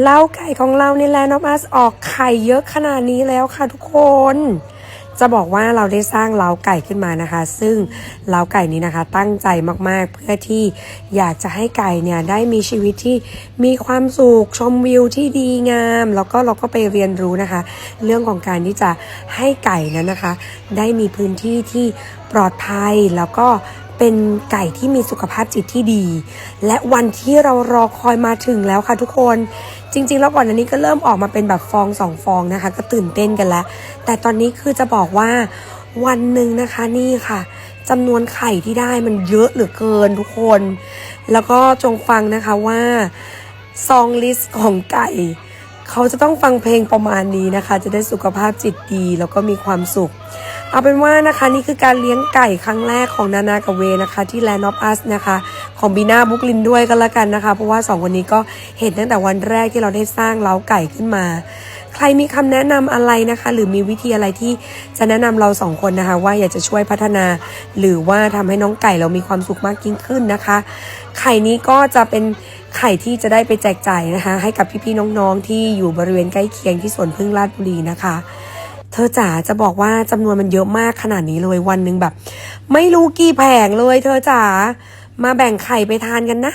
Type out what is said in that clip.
เล้าไก่ของเราในแลนด์ออฟอัสออกไข่เยอะขนาดนี้แล้วค่ะทุกคน จะบอกว่าเราได้สร้างเล้าไก่ขึ้นมานะคะ ซึ่งเล้าไก่นี้นะคะตั้งใจมากๆ เพื่อที่อยากจะให้ไก่เนี่ยได้มีชีวิตที่มีความสุขชมวิวที่ดีงาม แล้วก็เราก็ไปเรียนรู้นะคะ เรื่องของการที่จะให้ไก่นั้นนะคะ ได้มีพื้นที่ที่ปลอดภัยแล้วก็ เป็นไก่ที่มีสุขภาพจิตที่ดี และวันที่เรารอคอยมาถึงแล้วค่ะทุกคน จริง ๆ แล้วก่อนอันนี้ก็เริ่มออกมาเป็นแบบฟองสองฟองนะคะ ก็ตื่นเต้นกันแล้ว แต่ตอนนี้คือจะบอกว่าวันหนึ่งนะคะนี่ค่ะจำนวนไข่ที่ได้มันเยอะเหลือเกินทุกคน แล้วก็จงฟังนะคะว่าซองลิสต์ของไก่เขาจะต้องฟังเพลงประมาณนี้นะคะ จะได้สุขภาพจิตดีแล้วก็มีความสุข เอาเป็นว่านะคะนี่คือการเลี้ยงไก่ครั้งแรกของนานากับเวนะคะ ที่ Land of Us นะคะของบีน่าบุกลินด้วยก็แล้วกันนะคะ เพราะว่าสองคนนี้ก็เห็นตั้งแต่วันแรกที่เราได้สร้างเล้าไก่ขึ้นมา ใครมีคำแนะนำอะไรนะคะ หรือมีวิธีอะไรที่จะแนะนำเราสองคนนะคะ ว่าอยากจะช่วยพัฒนา หรือว่าทำให้น้องไก่เรามีความสุขมากยิ่งขึ้นนะคะ ไข่นี้ก็จะเป็นไข่ที่จะได้ไปแจกจ่ายนะคะ ให้กับพี่ๆน้องๆที่อยู่บริเวณใกล้เคียงที่สวนพึ่งราชบุรีนะคะ เธอจ๋าจะบอกว่าจำนวนมันเยอะมากขนาดนี้เลยวันหนึ่งแบบ ไม่รู้กี่แผงเลย เธอจ๋ามาแบ่งไข่ไปทานกันนะ